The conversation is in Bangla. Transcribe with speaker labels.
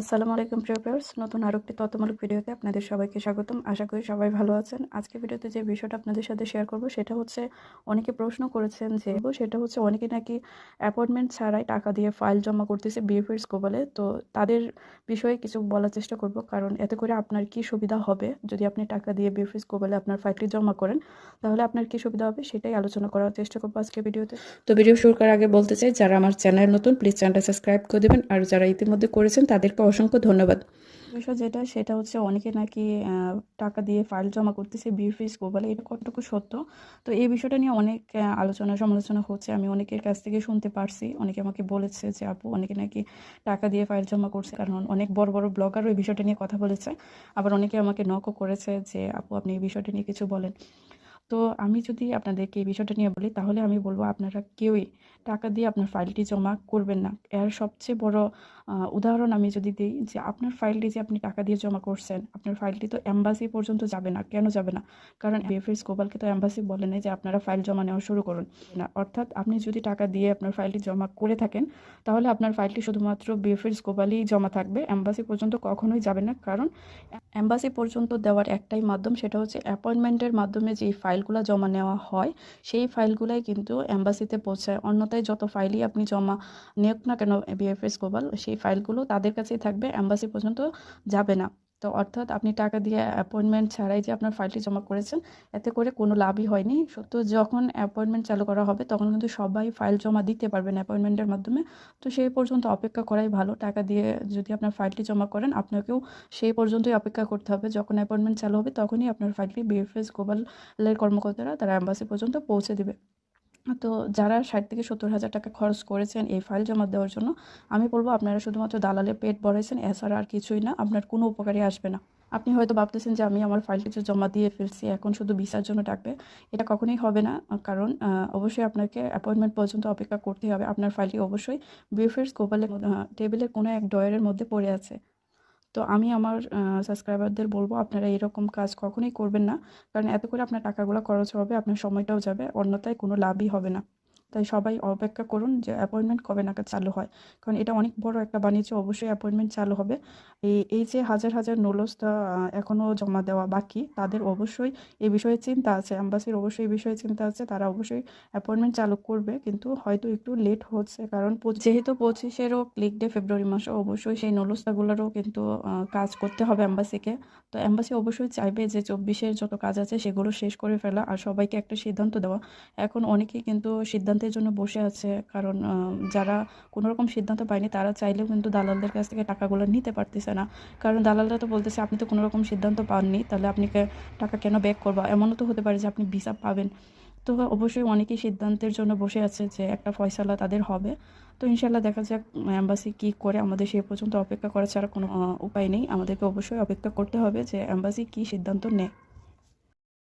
Speaker 1: আসসালামু আলাইকুম, প্রিয় ভিউয়ার্স নতুন আরও একটি তথ্যমূলক ভিডিওতে আপনাদের সবাইকে স্বাগতম। আশা করি সবাই ভালো আছেন। আজকে ভিডিওতে যে বিষয়টা আপনাদের সাথে শেয়ার করব, সেটা হচ্ছে অনেকে প্রশ্ন করেছেন যে, সেটা হচ্ছে অনেকে নাকি অ্যাপয়েন্টমেন্ট ছাড়াই টাকা দিয়ে ফাইল জমা করতেছে বিএফএর স্কোবালে তো তাদের বিষয়ে কিছু বলার চেষ্টা করব, কারণ এতে করে আপনার কি সুবিধা হবে? যদি আপনি টাকা দিয়ে বিএফএর স্কোবালে আপনার ফাইলটি জমা করেন, তাহলে আপনার কি সুবিধা হবে? সেটাই আলোচনা করার চেষ্টা করব আজকে ভিডিওতে। তো ভিডিও শুরু করার আগে বলতে চাই, যারা আমার চ্যানেল নতুন প্লিজ চ্যানেলটা সাবস্ক্রাইব করে দেবেন। আর যারা ইতিমধ্যে করেছেন, তাদেরকে অসংখ্য ধন্যবাদ। বিষয় যেটা, সেটা হচ্ছে অনেকে নাকি টাকা দিয়ে ফাইল জমা করতেছে বিএফএস গোবালে এটা কতটুকু সত্য? তো এই বিষয়টা নিয়ে অনেক আলোচনা, সমালোচনা হচ্ছে। আমি অনেকের কাছ থেকে শুনতে পারছি। অনেকে আমাকে বলেছে যে, আপু, অনেকে নাকি টাকা দিয়ে ফাইল জমা করছে, কারণ অনেক বড় বড় ব্লগারও এই বিষয়টা নিয়ে কথা বলেছে। আবার অনেকে আমাকে নকও করেছে যে, আপু, আপনি এই বিষয়টা নিয়ে কিছু বলেন। তো আমি যদি আপনাদেরকে এই বিষয়টা নিয়ে বলি, তাহলে আমি বলব আপনারা কেউই টাকা দিয়ে আপনার ফাইলটি জমা করবেন না। এর সবচেয়ে বড় উদাহরণ আমি যদি দিই যে আপনার ফাইলটি যে আপনি টাকা দিয়ে জমা করছেন, আপনার ফাইলটি তো অ্যাম্বাসি পর্যন্ত যাবে না। কেন যাবে না? কারণ বিএফএস গোপালকে তো অ্যাম্বাসি বলে নাই যে আপনারা ফাইল জমা নেওয়া শুরু করুন। না, অর্থাৎ আপনি যদি টাকা দিয়ে আপনার ফাইলটি জমা করে থাকেন, তাহলে আপনার ফাইলটি শুধুমাত্র বিএফএস গোপালই জমা থাকবে। অ্যাম্বাসি পর্যন্ত কখনোই যাবে না। কারণ অ্যাম্বাসি পর্যন্ত দেওয়ার একটাই মাধ্যম সেটা হচ্ছে অ্যাপয়েন্টমেন্টের মাধ্যমে যেই ফাইলগুলো জমা নেওয়া হয়, সেই ফাইলগুলাই কিন্তু অ্যাম্বাসিতে পৌঁছায়। অন্যথায় যত ফাইলই আপনি জমা নিয়োগ না কেন বিএফএস গ্লোবাল, সেই ফাইলগুলো তাদের কাছেই থাকবে অ্যাম্বাসি পর্যন্ত যাবে না। তো অর্থাৎ আপনি টাকা দিয়ে অ্যাপয়েন্টমেন্ট ছাড়াই যে আপনার ফাইলটি জমা করেছেন, এতে করে কোনো লাভই হয়নি। তো যখন অ্যাপয়েন্টমেন্ট চালু করা হবে, তখন কিন্তু সবাই ফাইল জমা দিতে পারবেন অ্যাপয়েন্টমেন্টের মাধ্যমে। তো সেই পর্যন্ত অপেক্ষা করাই ভালো। টাকা দিয়ে যদি আপনার ফাইলটি জমা করেন, আপনাকেও সেই পর্যন্তই অপেক্ষা করতে হবে। যখন অ্যাপয়েন্টমেন্ট চালু হবে, তখনই আপনার ফাইলটি বিএফএস গ্লোবালের কর্মকর্তারা, তারা অ্যাম্বাসি পর্যন্ত পৌঁছে দেবে। তো যারা ষাট থেকে সত্তর হাজার টাকা খরচ করেছেন এই ফাইল জমা দেওয়ার জন্য, আমি বলব আপনারা শুধুমাত্র দালালের পেট ভরাইছেন, এছাড়া আর কিছুই না, আপনার কোনো উপকারই আসবে না। আপনি হয়তো ভাবতেছেন যে আমি আমার ফাইল কিছু জমা দিয়ে ফেলছি, এখন শুধু ভিসার জন্য ডাকবে, এটা কখনোই হবে না, কারণ অবশ্যই আপনাকে অ্যাপয়েন্টমেন্ট পর্যন্ত অপেক্ষা করতে হবে, আপনার ফাইলটি অবশ্যই বিএফএস গোপালের টেবিলের কোনো এক ডয়ারের মধ্যে পড়ে আছে। তো আমি আমার সাবস্ক্রাইবারদের বলব, আপনারা এরকম কাজ কখনোই করবেন না। কারণ এত করে আপনার টাকাগুলো খরচ হবে, আপনার সময়টাও যাবে, অন্যথায় কোনো লাভই হবে না। তাই সবাই অপেক্ষা করুন যে অ্যাপয়েন্টমেন্ট কবে নাগাদ চালু হয়। কারণ এটা অনেক বড় একটা বাণিজ্য, অবশ্যই অ্যাপয়েন্টমেন্ট চালু হবে। এই এই যে হাজার হাজার নোলসটা এখনও জমা দেওয়া বাকি, তাদের অবশ্যই এই বিষয়ে চিন্তা আছে অ্যাম্বাসির অবশ্যই এই বিষয়ে চিন্তা আছে, তারা অবশ্যই অ্যাপয়েন্টমেন্ট চালু করবে, কিন্তু হয়তো একটু লেট হচ্ছে, কারণ যেহেতু পঁচিশেরও ক্লিক ডে ফেব্রুয়ারি মাসে, অবশ্যই সেই নলস্তাগুলোরও কিন্তু কাজ করতে হবে অ্যাম্বাসিকে তো অ্যাম্বাসি অবশ্যই চাইবে যে চব্বিশের যত কাজ আছে, সেগুলো শেষ করে ফেলা, আর সবাইকে একটা সিদ্ধান্ত দেওয়া। এখন অনেকেই কিন্তু সিদ্ধান্তের জন্য বসে আছে। কারণ যারা কোনো রকম সিদ্ধান্ত পায়নি, তারা চাইলেও কিন্তু দালালদের কাছ থেকে টাকাগুলো নিতে পারতেছে না। কারণ দালালরা তো বলতেছে, আপনি তো কোনো রকম সিদ্ধান্ত পাননি, তাহলে আপনি কে- টাকা কেন ব্যাক করবা? এমনও তো হতে পারে যে আপনি ভিসা পাবেন। তো অবশ্যই অনেকেই সিদ্ধান্তের জন্য বসে আছে যে একটা ফয়সালা তাদের হবে। তো ইনশাল্লাহ দেখা যাক অ্যাম্বাসি কী করে আমাদের সে পর্যন্ত অপেক্ষা করা ছাড়া কোনো উপায় নেই। আমাদেরকে অবশ্যই অপেক্ষা করতে হবে যে অ্যাম্বাসি কী সিদ্ধান্ত নেয়।